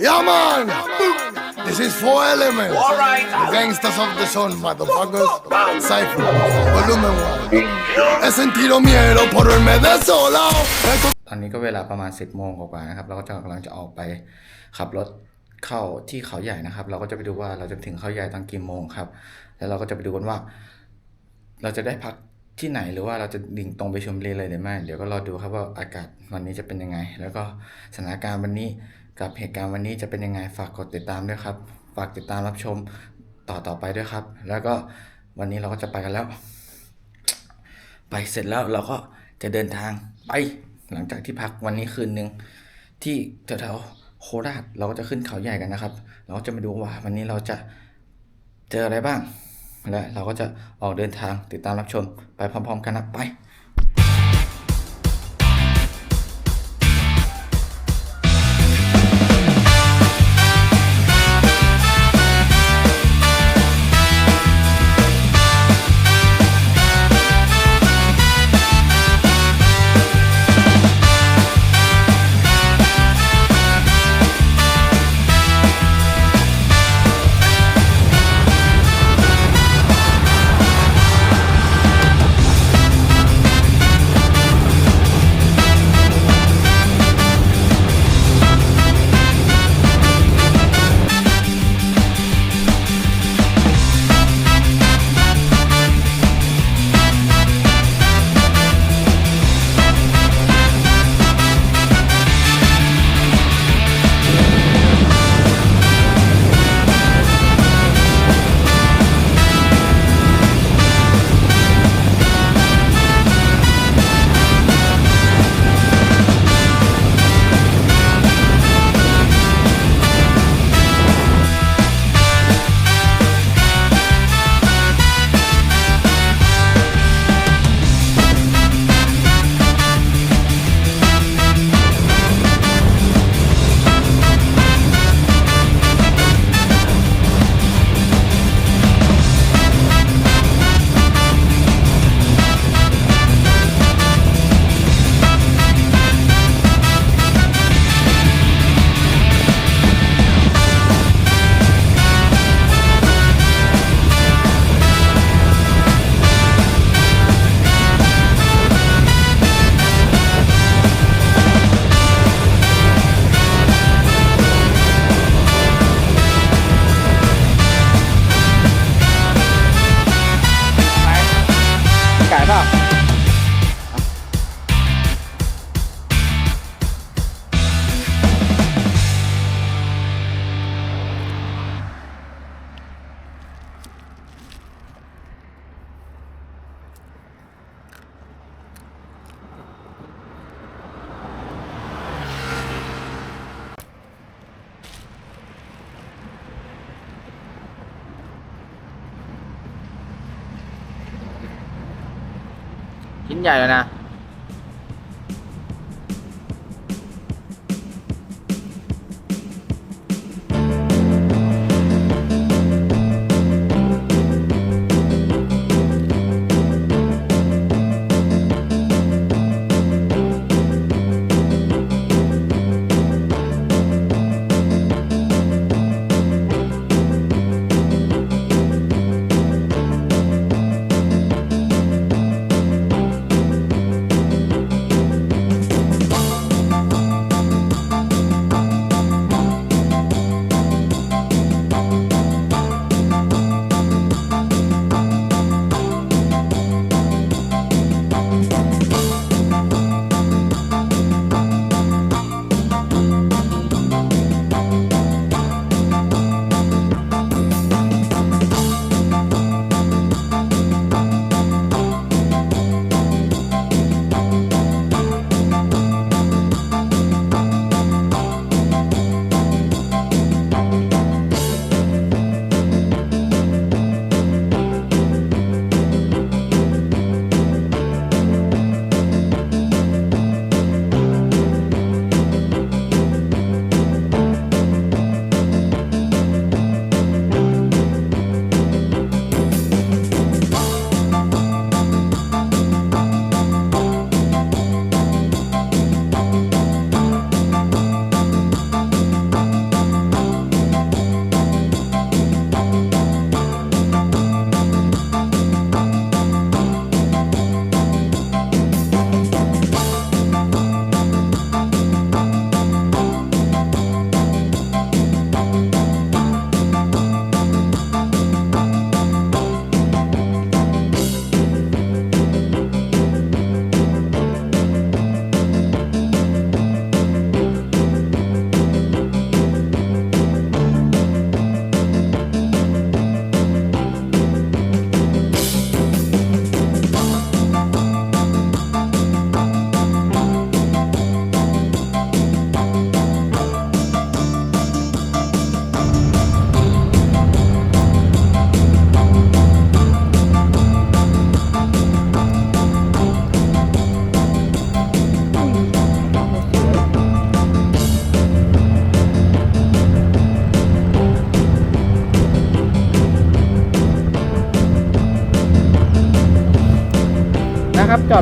Yeah, man. This is four elements. All right. The gangsters of the sun, motherfuckers. Cypher. Volumen one. He sentido miedo por verme desolado. Esto ตอนนี้ก็เวลาประมาณ 10โมงกว่าๆนะครับ เราก็จะกำลังจะออกไปขับรถเข้าที่เขาใหญ่นะครับ เราก็จะไปดูว่าเราจะถึงเขาใหญ่ตอนกี่โมงครับ แล้วเราก็จะไปดูกันว่า เราจะได้พักที่ไหนหรือว่าเราจะดิ่งตรงไปชมบุรีเลยหรือไม่ เดี๋ยวก็รอดูครับว่าอากาศวันนี้จะเป็นยังไง แล้วก็สถานการณ์วันนี้ กับเหตุการณ์วันนี้จะเป็นยังไงฝากกดติดตามด้วยครับ ฝากติดตามรับชมต่อต่อไปด้วยครับ แล้วก็วันนี้เราก็จะไปกันแล้ว ไปเสร็จแล้วเราก็จะเดินทางไปหลังจากที่พักวันนี้คืนหนึ่งที่แถวๆโคราชเราก็จะขึ้นเขาใหญ่กันนะครับ เราก็จะมาดูว่าวันนี้เราจะเจออะไรบ้างและเราก็จะออกเดินทางติดตามรับชมไปพร้อม ๆ กันนะไป นใหญ่แล้วนะ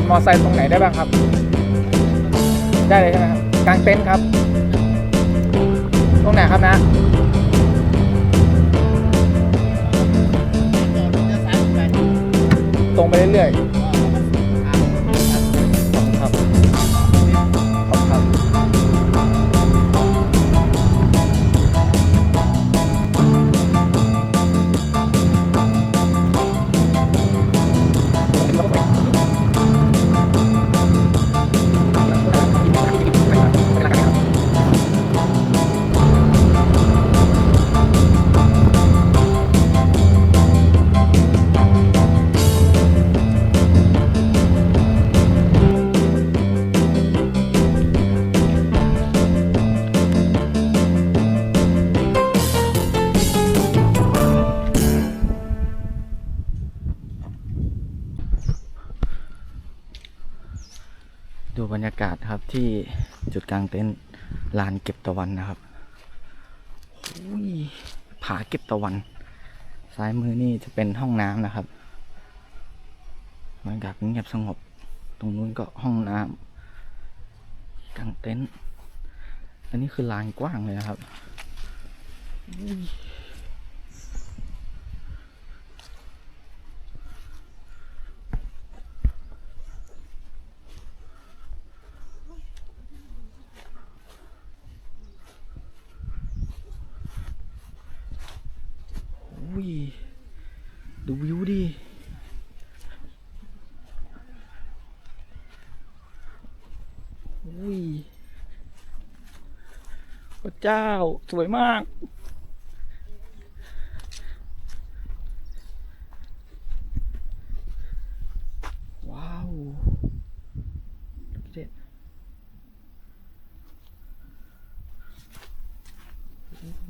ดมอไซค์ตรงไหนได้บ้างครับ ได้เลยใช่ไหมครับกลางเต็นท์ครับ ตรงไหนครับนะตรงไปเรื่อยๆ บรรยากาศครับที่จุดกลางเต็นท์ลานเก็บตะวันนะครับผาเก็บตะวัน ซ้ายมือนี่จะเป็นห้องน้ำนะครับบรรยากาศเงียบสงบ ตรงนู้นก็ห้องน้ำกลางเต็นท์อันนี้คือลานกว้างเลยนะครับอุ้ ยอุ้ยดูวิวดิอุ้ยพระเจ้าสวยมาก ว้าวเด็ดโอ้โห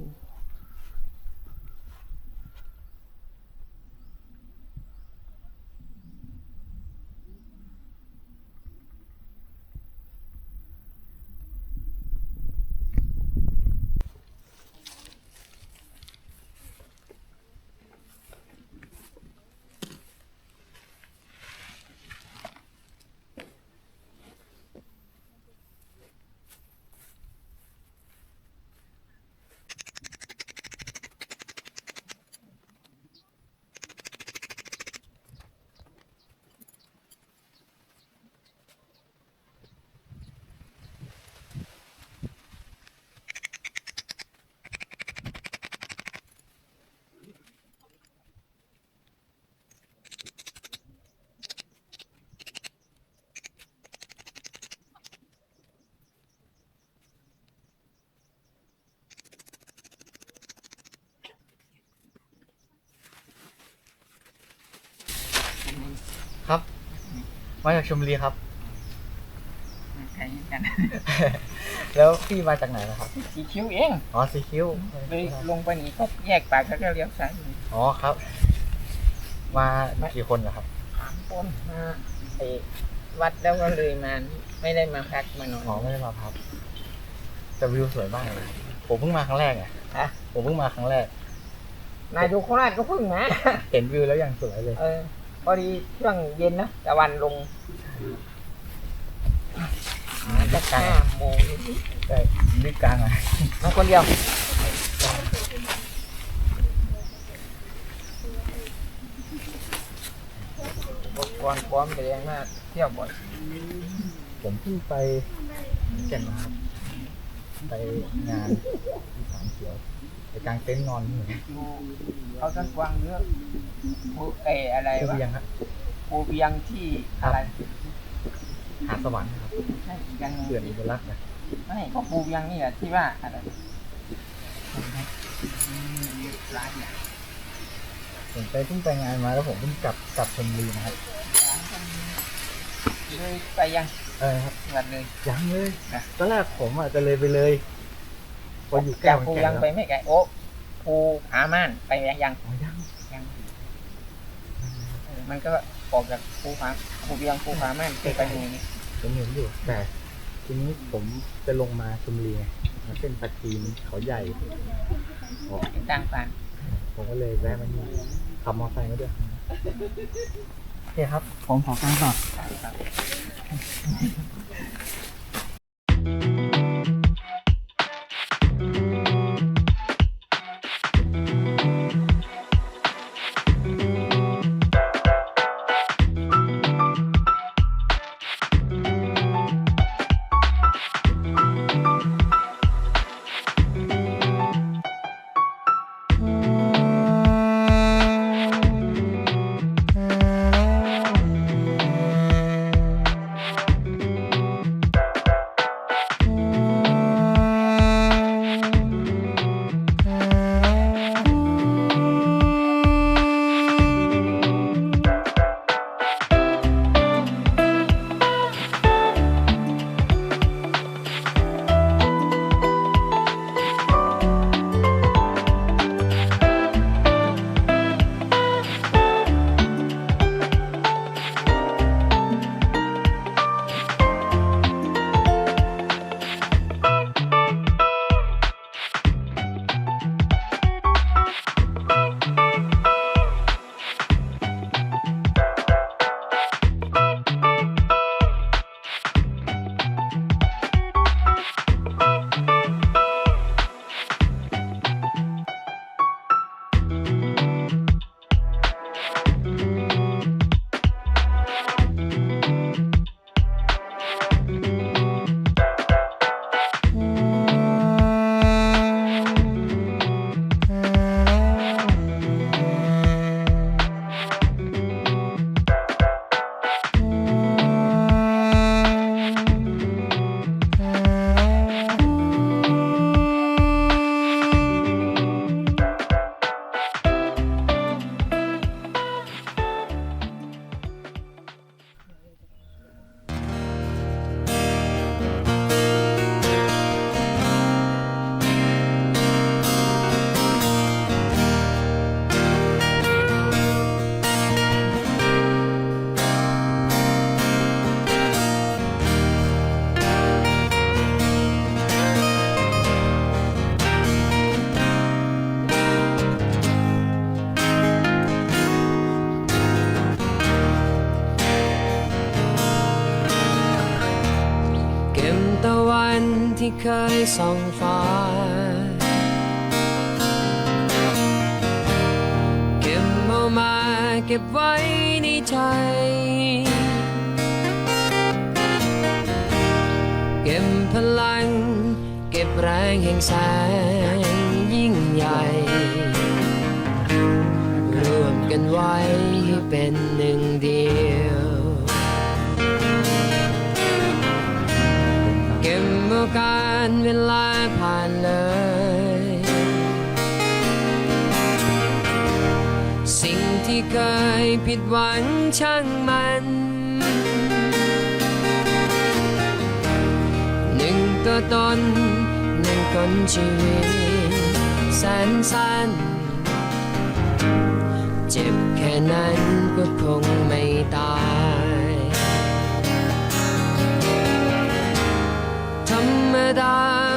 ครับ มาจากชลบุรีครับใครกันแล้วพี่มาจากไหนนะครับ สีคิ้วเองอ๋อสีคิ้วเลยลงไปนี่ก็แยกปากแล้วก็เลี้ยวซ้ายอ๋อครับ มากี่คนนะครับสามคนมาไอ้วัดแล้วก็เลยมาไม่ได้มาพักมานอนอ๋อไม่ได้มาพักแต่วิวสวยมากเลยผมเพิ่งมาครั้งแรกไงฮะผมเพิ่งมาครั้งแรกนายดูโคราชก็เพิ่งมาเห็นวิวแล้วยังสวยเลย เออพ อดีช่วงเย็นนะตะวันลงจะห้าโมงนิดใช่ลึกกลางอะๆมาคนเดียวอุปกรณ์พร้อมไปเรียนมากเที่ยวบ่อยผมเพิ่งไปแก่นนะครับไปงานที่สามเขียว ไปกลางเต็นท์นอนเหมือนอยู่เขาต้นกวางเยอะภูเอออะไรเพื่อวะเพียงครับ ภูเวียงที่อะไรหาดสวรรค์ครับใช่อีกอันหนึ่งเขื่อนอุบลรัตน์นะไม่ก็ภูเวียงนี่แหละที่ว่าอะไรร้านเนี่ยผมไปเพิ่งไปงานมาแล้วผมเพิ่งกลับกลับชลบุรีนะครับร้านกันเลยไปยังเออครับ จังหวัดเลย ยังเลยนะ ตอนแรกผมอะจะเลยไปเลย พออยู่ใกล้จากมันภูแก่เวียงแล้วไปไม่ไกลโอ้ภูผาม่านไปยังอ๋อยังยังเออมันก็ออกจากภูผาภูเวียงภูผาม่านไปไปอยู่นี่ผมเห็นอยู่แต่ทีนี้ผมจะลงมาชลบุรีไงมาเส้นปาจีนเขาใหญ่อ๋อเป็นต่างกันผมก็เลยแวะมานี่ขับมอเตอร์ไซค์มาด้วยโอเคครับ ผมขอกางต่อเส่องฟ้า เก็บเอามาเก็บไว้ในใจ เก็บพลัง เก็บแรงแห่งแสงยิ่งใหญ่รวมกันไว้เป็นหนึ่งเดียวเก็บเอากา รเวลาผ่านเลย สิ่งที่เคยผิดหวังช่างมัน หนึ่งตัวตนหนึ่งคนชีวิตแสนสั้นเจ็บแค่นั้นก็คงไม่ตาย รร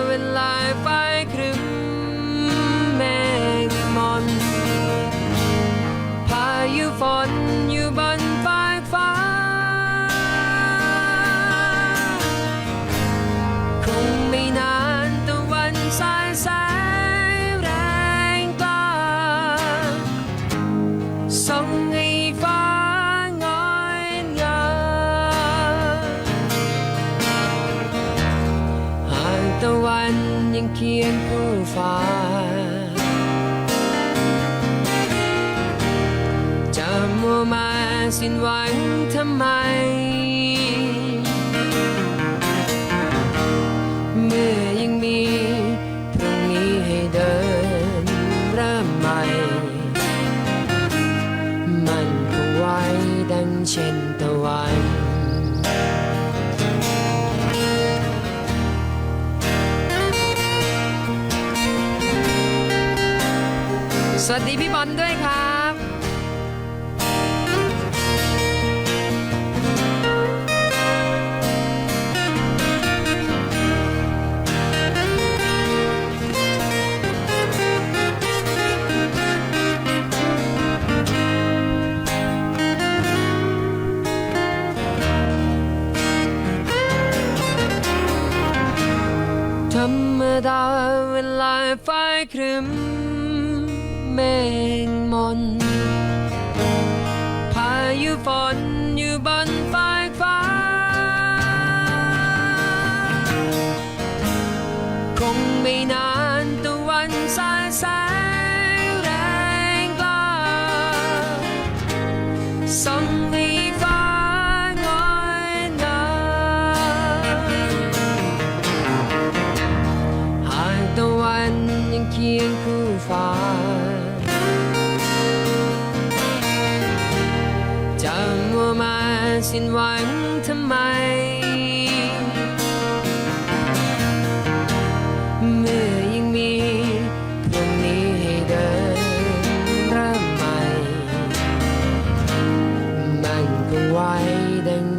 ใหม่ มันคงไว้ดังเช่นตะวันสวัสดีพี่บอลด้วยค่ะ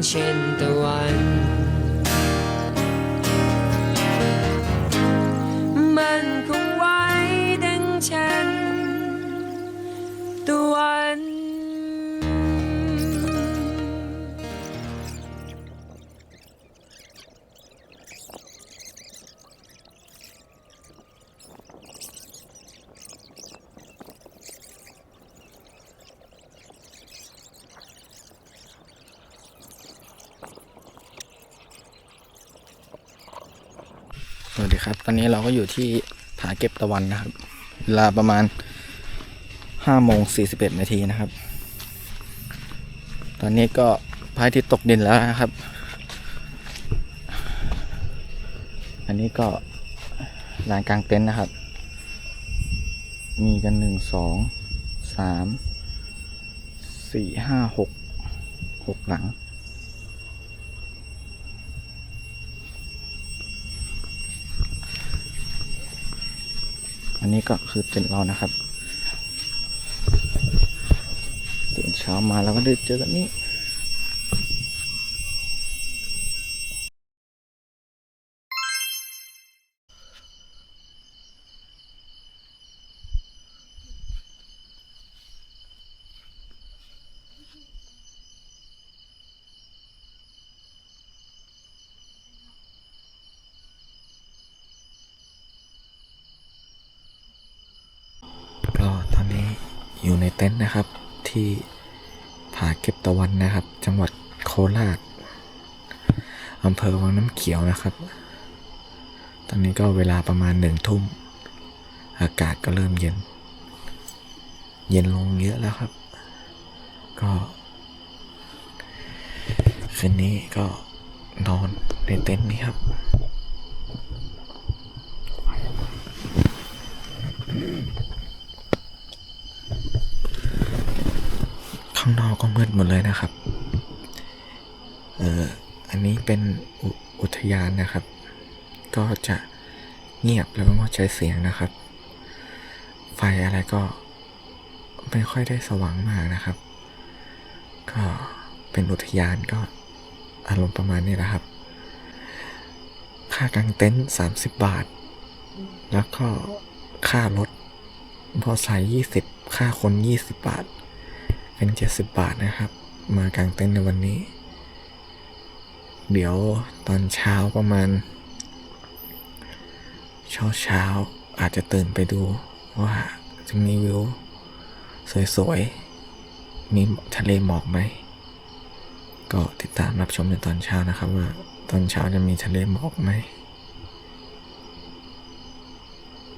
ดังเอนนี้เราก็อยู่ที่ผาเก็บตะวันนะครับ เวลาประมาณห้าโมงสี่สิบเอ็ดนาทีนะครับ ตอนนี้ก็พระอาทิตย์ตกดินแล้วนะครับ อันนี้ก็ลานกลางเต็นท์นะครับ มีกันหนึ่งสองสามสี่ห้าหกหกหลัง อันนี้ก็คือเต็นท์เรานะครับตื่นเช้ามาเราก็ได้เจอกันนี้ ก็ตอนนี้อยู่ใน เต็นท์นะครับ ที่ผาเก็บตะวันนะครับ จังหวัดโคราชอำเภอวังน้ำเขียวนะครับ ตอนนี้ก็เวลาประมาณหนึ่งทุ่ม อากาศก็เริ่มเย็น เย็นลงเยอะแล้วครับ ก็คืนนี้ก็นอนในเต็นท์นี้ครับ ข้างนอกก็ มืดหมดเลยนะครับ เอออันนี้เป็นอุอุทยานนะครับ ก็จะเงียบแล้วก็งดใช้เสียงนะครับ ไฟอะไรก็ไม่ค่อยได้สว่างมากนะครับ ก็เป็นอุทยานก็อารมณ์ประมาณนี้นะครับ ค่ากางเต็นท์30บาท แล้วก็ค่ารถพอใส่20ค่าคน20บาท เป็น 70 บาทนะครับ มากางเต็นท์ในวันนี้ เดี๋ยวตอนเช้าประมาณ เช้าเช้าอาจจะตื่นไปดูว่าจะมีวิว สวยๆ มีทะเลหมอกไหม ก็ติดตามรับชมในตอนเช้านะครับว่าตอนเช้าจะมีทะเลหมอกไหม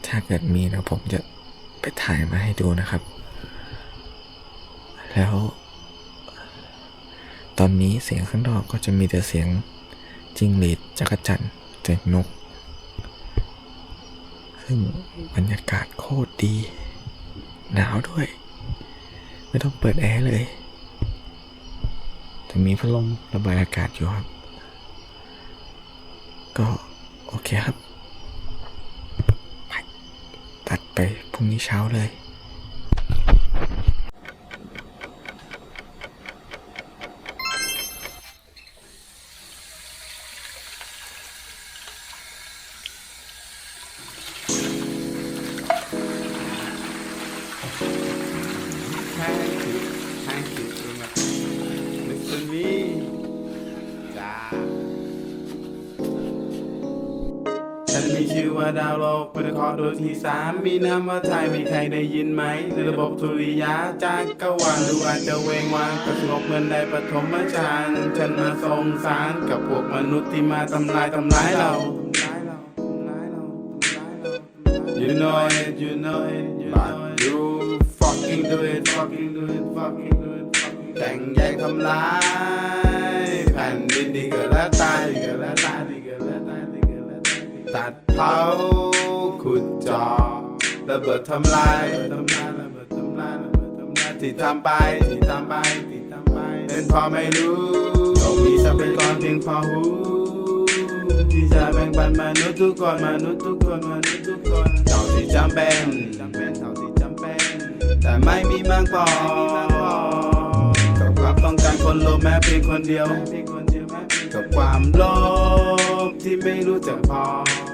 ถ้าเกิดมีแล้วผมจะไปถ่ายมาให้ดูนะครับ แล้ว ตอนนี้เสียงข้างนอกก็จะมีแต่เสียงจิ้งหรีดจักรจันทร์เสียงนก ซึ่งบรรยากาศโคตรดี หนาวด้วย ไม่ต้องเปิดแอร์เลย แต่มีพัดลมระบายอากาศอยู่ครับ ก็โอเคครับ ตัดไปพรุ่งนี้เช้าเลย ว่าดาวโลกเป็นคอดูที่สามมีน้ำว่าไทยมีใครได้ยินไหมในระบบสุริยะจากกวาลดูอาจจะเวงวางแต่สงบเหมือนได้ปฐมฌานฉันมาสงสารกับพวกมนุษย์ที่มาทำลายทำร้ายเรา You know it, you know it, you know it. You fucking do it, fucking do it, fucking do it, fucking แต่งแยกทำลายแผ่นดินที่เกิดและตายที่เกิดและตายที่เกิดและตายที่เกิดและตายตัด เผาขุดเจาะระเบิดทำลายระเบิดทำลายระเบิดทำลายระเบิดทำลายที่ทำไปที่ทำไปที่ทำไปเป็นพอไม่รู้ต้องมีทรัพยากรเพียงพอหูที่จะแบ่งปันมนุษย์ทุกคนมนุษย์ทุกคนมนุษย์ทุกคนเท่าที่จำเป็นจำเป็นเท่าที่จำเป็น แต่ไม่มีมากพอกับความต้องการคนโลแม้เพียงคนเดียวกับความโลภ ที่ไม่รู้จักพอ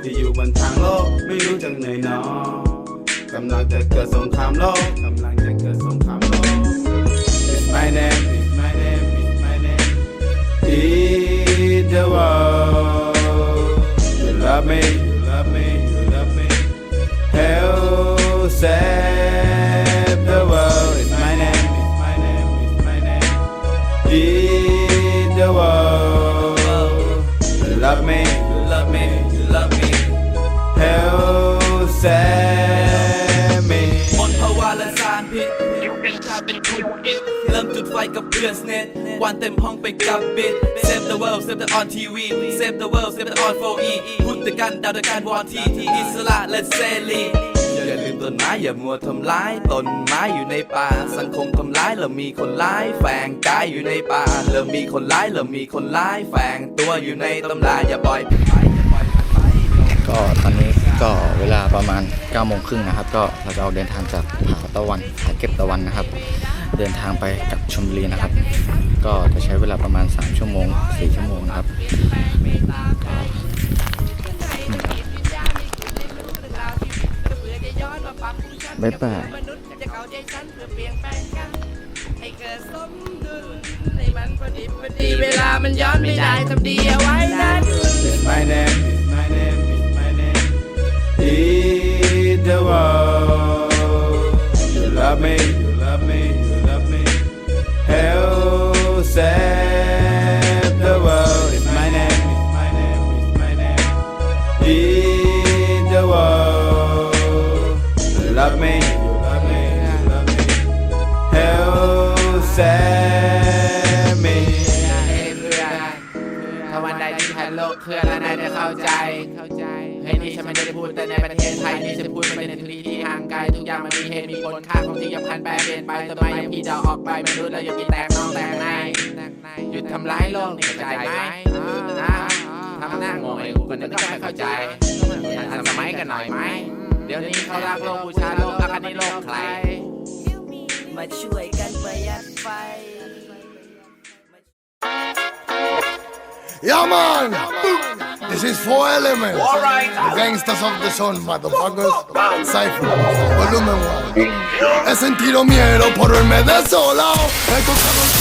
ที่อยู่บนทางโลกไม่รู้จักเหนื่อยหนอกำลังจะเกิดสงครามโลกกำลังจะเกิดสงครามโลก It's my name It's my name It's my name Eat the world. You love me, you love me, you love me. Help save ชื่อนสเน็ตวันเต็มห้องไปกับบิด Save the world save the on TV Save the world save the on 4E พุทธกันดาวด้วยการวอนทีที่อิสระและเสรีอย่าลืมต้นไม้อย่ามัวทำร้ายต้นไม้อยู่ในป่า สังคมทำร้ายเริ่มมีคนร้ายแฝงกายอยู่ในป่าเริ่มมีคนร้ายเริ่มมีคนร้ายแฝงตัวอยู่ในตำราอย่าปล่อยไปอย่าปล่อยไปก็ตอนนี้ก็เวลาประมาณ9ก้าโมงครึ่งนะครับ ก็เราจะออกเดินทางจากผาตะวันผาเก็บตะวันนะครับ เดินทางไปกับชลบุรีนะครับ ก็จะใช้เวลาประมาณ 3 ชั่วโมง 4 ชั่วโมงนะครับบ๊ายบายเข้าใจฉันเพื่อเปลี่ยนแปลงกันให้เกิดสมดุลให้มันพอดีพอดีเวลามันย้อนไม่ได้ทำดีเอาไว้นั้น It's my name, it's my name, it's my name. Eat the world. You love me. Help save the world. It's my name, it's my name, it's my name. Eat the world. You love me, you love me, you love me. Help save me. เพื่อนถ้าวันใดที่แผ่นโลกเคลื่อนและนายได้เข้าใจเข้าใจ เฮ้ยนี่ฉันไม่ได้พูดแต่ในประเทศไทยนี่ฉันพูดมันเป็นที่ที่ห่างไกลทุกอย่างมันมีเหตุมีผลค่าของที่ยังพันแปรเปลี่ยนไปทำไมยังพี่จะออกไปมนุษย์แล้วยังมีแตกนอกแตกในหยุดทำร้ายโลกนี่เข้าใจไหมนะทำหน้างงไอ้กูก็นึกว่าไม่เข้าใจทันสมัยกันหน่อยไหมเดี๋ยวนี้เขารักโลกบูชาโลกอากันนี้โลกใครมาช่วยกันประหยัดไฟ Yeah, man. This is four elements. The gangsters of the sun, motherfuckers. Cypher, volumen one. He sentido miedo por verme desolado. He tocado